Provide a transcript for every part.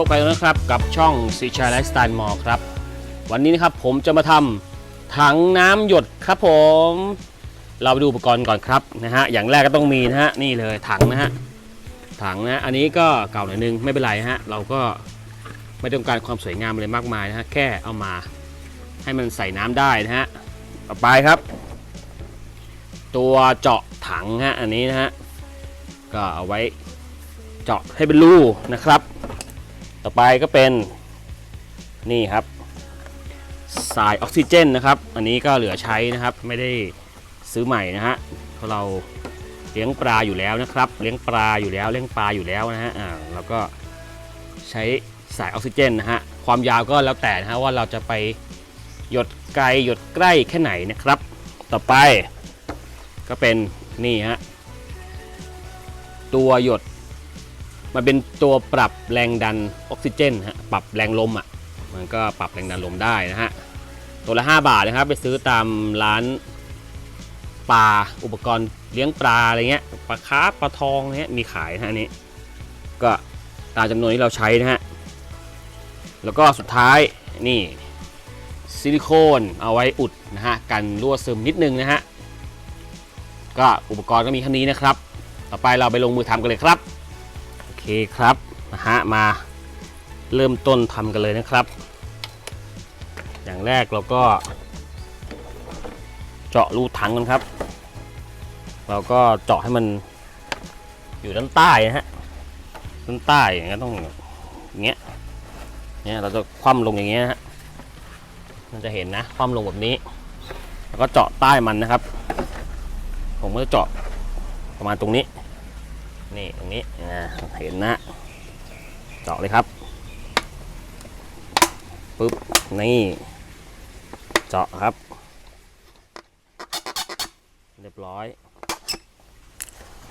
พบกันแล้วนะครับกับช่องซีชาไลฟ์สไตล์มอครับ วันนี้นะครับผมจะมาทำถังน้ำหยดครับผม เราไปดูอุปกรณ์ก่อนครับนะฮะอย่างแรกก็ต้องมีนะฮะนี่เลยถังนะฮะถังนะอันนี้ก็เก่าหน่อยนึงไม่เป็นไรฮะเราก็ไม่ต้องการความสวยงามอะไรมากมายนะฮะแค่เอามาให้มันใส่น้ำได้นะฮะต่อไปครับ ตัวเจาะถังฮะอันนี้นะฮะก็เอาไว้เจาะให้เป็นรูนะครับ ต่อไปก็เป็นนี่ครับสายออกซิเจนนะครับ อันนี้ก็เหลือใช้นะครับ ไม่ได้ซื้อใหม่นะฮะเพราะเราเลี้ยงปลาอยู่แล้วนะครับ เลี้ยงปลาอยู่แล้วเลี้ยงปลาอยู่แล้วนะฮะอ่าแล้วก็ใช้สายออกซิเจนนะฮะความยาวก็แล้วแต่นะฮะว่าเราจะไปหยดไกลหยดใกล้แค่ไหนนะครับ ต่อไปก็เป็นนี่ฮะตัวหยด มันเป็นตัวปรับแรงดันออกซิเจนฮะปรับแรงลมอะมันก็ปรับแรงดันลมได้นะฮะตัวละ 5 บาทนะครับ ไปซื้อตามร้านปลาอุปกรณ์เลี้ยงปลาอะไรเงี้ยปลาคาร์ฟปลาทองเนี้ยมีขายนะฮะนี้ ก็ตามจำนวนที่เราใช้นะฮะแล้วก็สุดท้ายนี่ซิลิโคนเอาไว้อุดนะฮะกันรั่วซึมนิดนึงนะฮะก็อุปกรณ์ก็มีแค่นี้นะครับ ต่อไปเราไปลงมือทำกันเลยครับ เคครับนะฮะมาเริ่มต้นทำกันเลยนะครับ อย่างแรกเราก็ เจาะรูถังกันครับ เราก็เจาะให้มันอยู่ด้านใต้นะฮะด้านใต้อย่างเงี้ยต้องอย่างเงี้ยเนี่ยเราจะคว่ำลงอย่างเงี้ยฮะมันจะเห็นนะคว่ำลงแบบนี้ แล้วก็เจาะใต้มันนะครับ ผมก็จะเจาะประมาณตรงนี้ นี่ตรงนี้เห็นนะเจาะเลยครับปึ๊บนี่เจาะครับ เรียบร้อย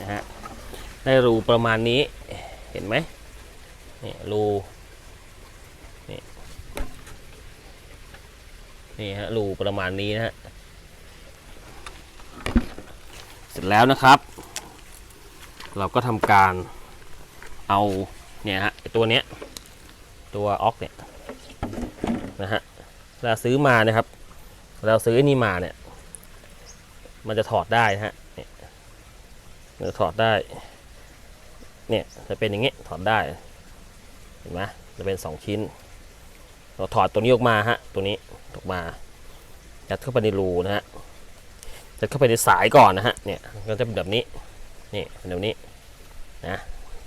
นะฮะได้รูประมาณนี้เห็นไหมนี่รูนี่นี่ฮะรูประมาณนี้นะฮะเสร็จแล้วนะครับ เราก็ทำการเอาเนี่ยฮะตัวเนี้ยตัวออกเนี่ยนะฮะเราซื้อมานะครับ เราซื้อไอ้นี่มาเนี่ย มันจะถอดได้นะฮะเนี่ยมันจะถอดได้ เนี่ยจะเป็นอย่างเงี้ยถอดได้เห็นไหมจะเป็นสองชิ้น เราถอดตัวนี้ออกมาฮะตัวนี้ออกมายัดเข้าไปในรูนะฮะจะเข้าไปในสายก่อนนะฮะเนี่ยก็จะเป็นแบบนี้ นี่เป็นแบบนี้นะ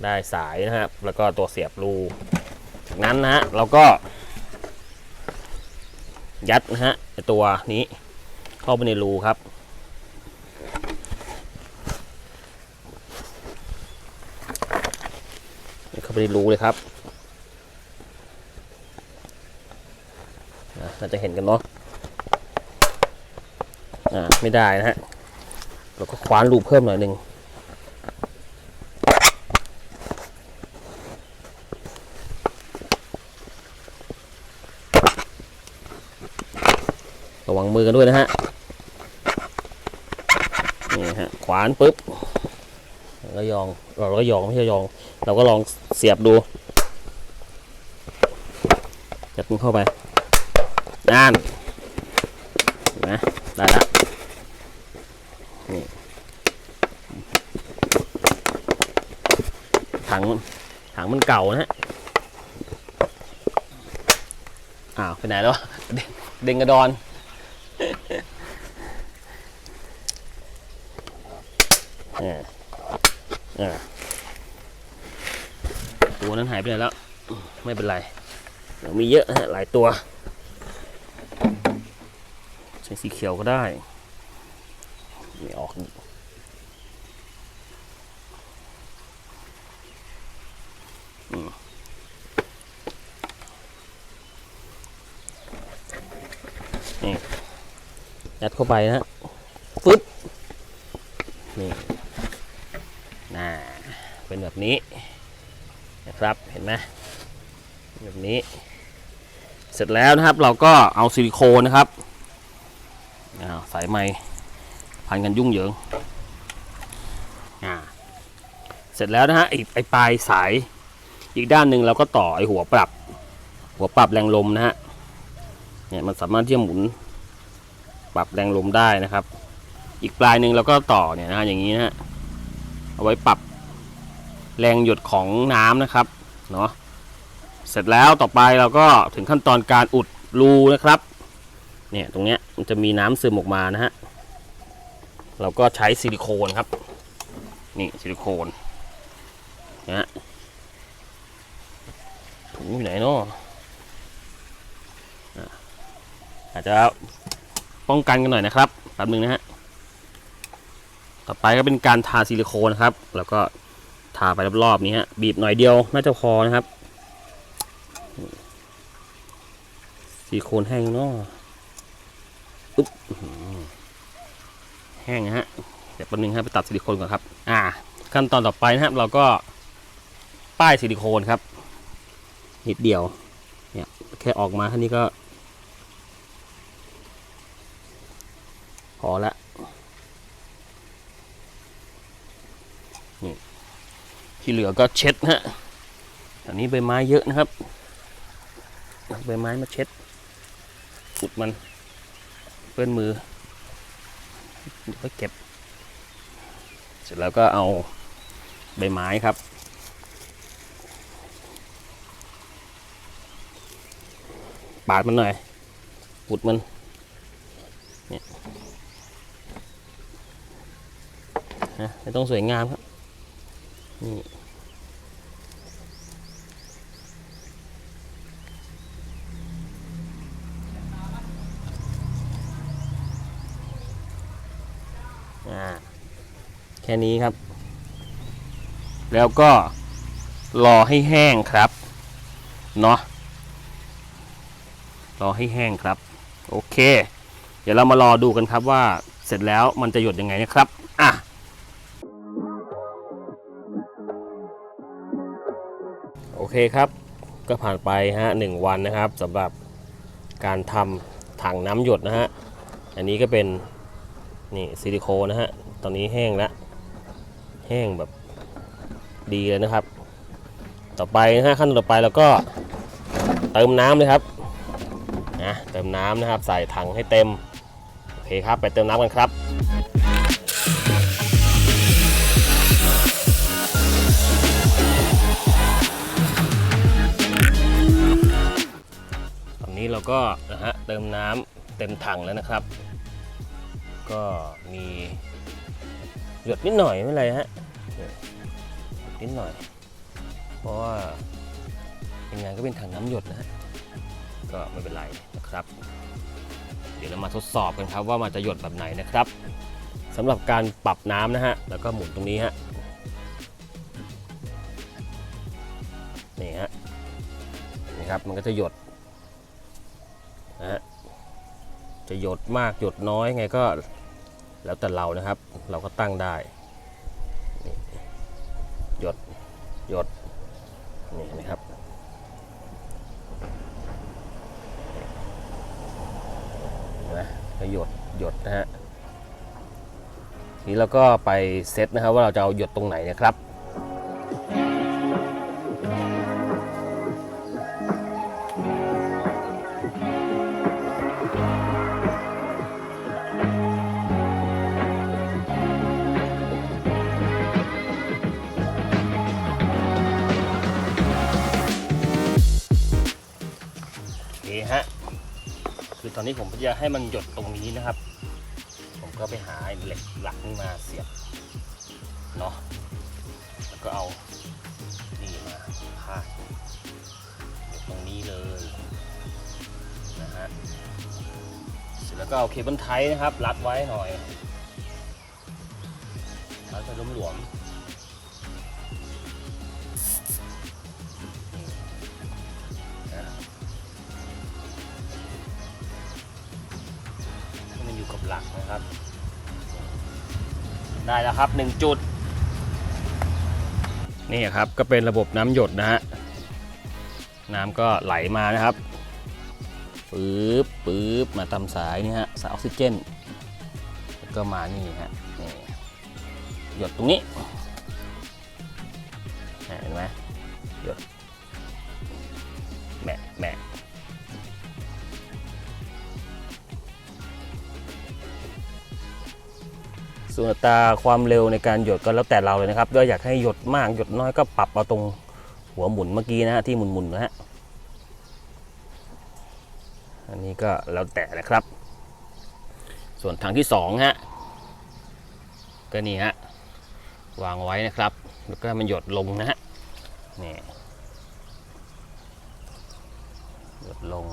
ได้สายนะครับ แล้วก็ตัวเสียบรูจากนั้นนะฮะเราก็ ยัดนะฮะตัวนี้เข้าไปในรูครับเข้าไปในรูเลยครับนะน่าจะเห็นกันเนาะอ่าไม่ได้นะฮะเราก็คว้านรูเพิ่มหน่อยหนึ่งระวัง มือกันด้วยนะฮะนี่ฮะขวานปุ๊บแล้วก็ยองเราก็ยองไม่ใช่ยอง เราก็ลองเสียบดูยัดมันเข้าไปนั่นนไหมได้แล้วถังถังมันเก่านะฮะอ้าวไปไหนแล้วเด้งกระดอน อ่าอ่า ตัวนั้นหายไปไหนแล้ว ไม่เป็นไรเดี๋ยวมีเยอะฮะหลายตัว ใช้สีเขียวก็ได้ ไม่ออกอีกยัดเข้าไปนะฟึ๊บนี่ น่า เป็นแบบนี้ นะครับเห็นไหมแบบนี้ เสร็จแล้วนะครับเราก็เอาซิลิโคนนะครับาสายไม้พันกันยุ่งเหยิงเสร็จแล้วนะฮะไอ้ไอปลายสายอีกด้านหนึ่งเราก็ต่อไอหัวปรับ หัวปรับแรงลมนะฮะเนี่ยมันสามารถที่จะหมุนปรับแรงลมได้นะครับ อีกปลายหนึ่งเราก็ต่อเนี่ยนะฮะอย่างนี้นะฮะเอาไว้ปรับ แรงหยดของน้ำนะครับเนาะเสร็จแล้วต่อไปเราก็ถึงขั้นตอนการอุดรูนะครับเนี่ยตรงเนี้ยมันจะมีน้ำซึมออกมานะฮะเราก็ใช้ซิลิโคนครับ นี่ซิลิโคนนะฮะถุงอยู่ไหนเนาะอะอาจจะป้องกันกันหน่อยนะครับแป๊บนึงนะฮะต่อไปก็เป็นการทาซิลิโคนครับ แล้วก็ ทาไปรอบๆนี้ฮะบีบหน่อยเดียวน่าจะพอนะครับซิลิโคนแห้งเนาะอุ๊บแห้งนะฮะเดี๋ยวแป๊บนึงฮะไปตัดซิลิโคนก่อนครับ อ่า ขั้นตอนต่อไปนะครับ เราก็ป้ายซิลิโคนครับ นิดเดียว เนี่ย แค่ออกมาแค่นี้ก็ พอละนี่ ที่เหลือก็เช็ดนะฮะอันนี้ใบไม้เยอะนะครับใบไม้มาเช็ดอุดมันเปื้อนมือเดี๋ยวก็เก็บ เสร็จแล้วก็เอาใบไม้ครับ ปาดมันหน่อยอุดมันเนี่ยนะไม่ต้องสวยงามครับ นี่แค่นี้ครับ แล้วก็รอให้แห้งครับเนาะรอให้แห้งครับ โอเค เดี๋ยวเรามารอดูกันครับว่าเสร็จแล้วมันจะหยดยังไงนะครับ เคครับก็ผ่านไปฮะหนึ่งวันนะครับสำหรับการทำถังน้ำหยดนะฮะอันนี้ก็เป็นนี่ซิลิโคนนะฮะตอนนี้แห้งแล้วแห้งแบบดีเลยนะครับ ต่อไปนะฮะขั้นตอนต่อไปเราก็เติมน้ำเลยครับนะเติมน้ำนะครับใส่ถังให้เต็มโอเคครับไปเติมน้ำกันครับ ก็นะฮะเติมน้ำเต็มถังแล้วนะครับ ก็มีหยดนิดหน่อยไม่เป็นไรฮะนิดหน่อย เพราะว่าเป็นงานก็เป็นถังน้ำหยดนะฮะก็ไม่เป็นไรนะครับ เดี๋ยวเรามาทดสอบกันครับว่ามันจะหยดแบบไหนนะครับสำหรับการปรับน้ำนะฮะแล้วก็หมุนตรงนี้ฮะนี่ฮะนี่ครับมันก็จะหยด นะจะหยดมากหยดน้อยไงก็แล้วแต่เรานะครับ เราก็ตั้งได้หยดหยดนี่นะครับนไหมก็หยดหยดนะฮะทีนี้เราก็ไปเซตนะครับว่าเราจะเอาหยดตรงไหนนะครับ อตอนนี้ผมจะให้มันหยดตรงนี้นะครับ ผมก็ไปหาเหล็กหลักนี่มาเสียบเนาะแล้วก็เอานี่มาพาดตรงนี้เลยนะฮะเสร็จแล้วก็เอาเคเบิลไทนะครับ รัดไว้หน่อยรัดไปหลวมๆ นะครับ ได้แล้วครับหนึ่งจุด นี่ครับก็เป็นระบบน้ำหยดนะฮะ น้ำก็ไหลมานะครับปื๊บปื๊บมาตามสายนี่ฮะสายออกซิเจน ก็มานี่ฮะนี่หยดตรงนี้ ส่วนอัตราความเร็วในการหยดก็แล้วแต่เราเลยนะครับก็อยากให้หยดมากหยดน้อยก็ปรับเอาตรงหัวหมุนเมื่อกี้นะฮะที่หมุนๆนนะฮะอันนี้ก็แล้วแต่นะครับ ส่วนถังที่สองฮะก็นี่ฮะวางไว้นะครับ แล้วก็มันหยดลงนะฮะนี่หยดลง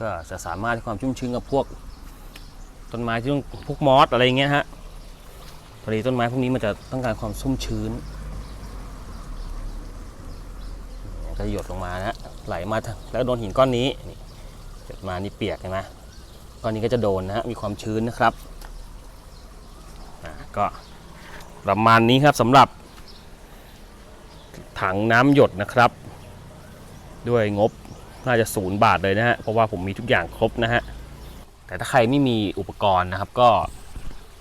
ก็จะสามารถความชุ่มชื้นกับพวก ต้นไม้ที่ต้องพวกมอสอะไรอย่างเงี้ยฮะพอดีต้นไม้พวกนี้มันจะต้องการความชุ่มชื้นนี่ก็หยดลงมานะฮะไหลมาทางแล้วโดนหินก้อนนี้นี่หยดมานี่เปียกเห็นไหมก้อนนี้ก็จะโดนนะฮะมีความชื้นนะครับก็ประมาณนี้ครับสำหรับถังน้ำหยดนะครับ ด้วยงบน่าจะศูนย์บาทเลยนะฮะเพราะว่าผมมีทุกอย่างครบนะฮะ แต่ถ้าใครไม่มีอุปกรณ์นะครับ ก็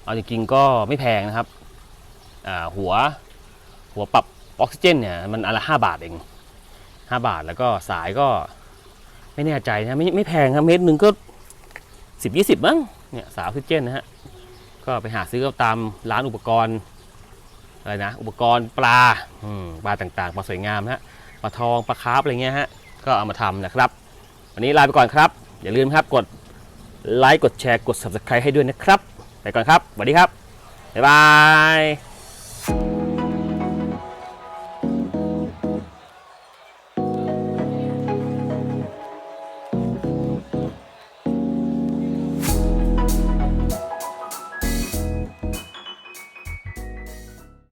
เอาจริงๆก็ไม่แพงนะครับหัวหัวปรับออกซิเจนเนี่ยมันอนละห้าบาทเองห้าบาทแล้วก็สายก็ไม่แน่ใจนะไม่ไม่แพงครับเมตรหนึ่งก็สิบยี่สิบมั้งเนี่ยสายออกซิเจนนะฮะก็ไปหาซื้อตามร้านอุปกรณ์อะไรนะอุปกรณ์ปลาปลาต่างๆปลาสวยงามนะฮะปลาทองปลาคาร์ฟอะไรเงี้ยฮะก็เอามาทำนะครับ วันนี้ลาไปก่อนครับ อย่าลืมครับกด ไลค์กดแชร์กด subscribe ให้ด้วยนะครับ ไปก่อนครับสวัสดีครับ บ๊ายบาย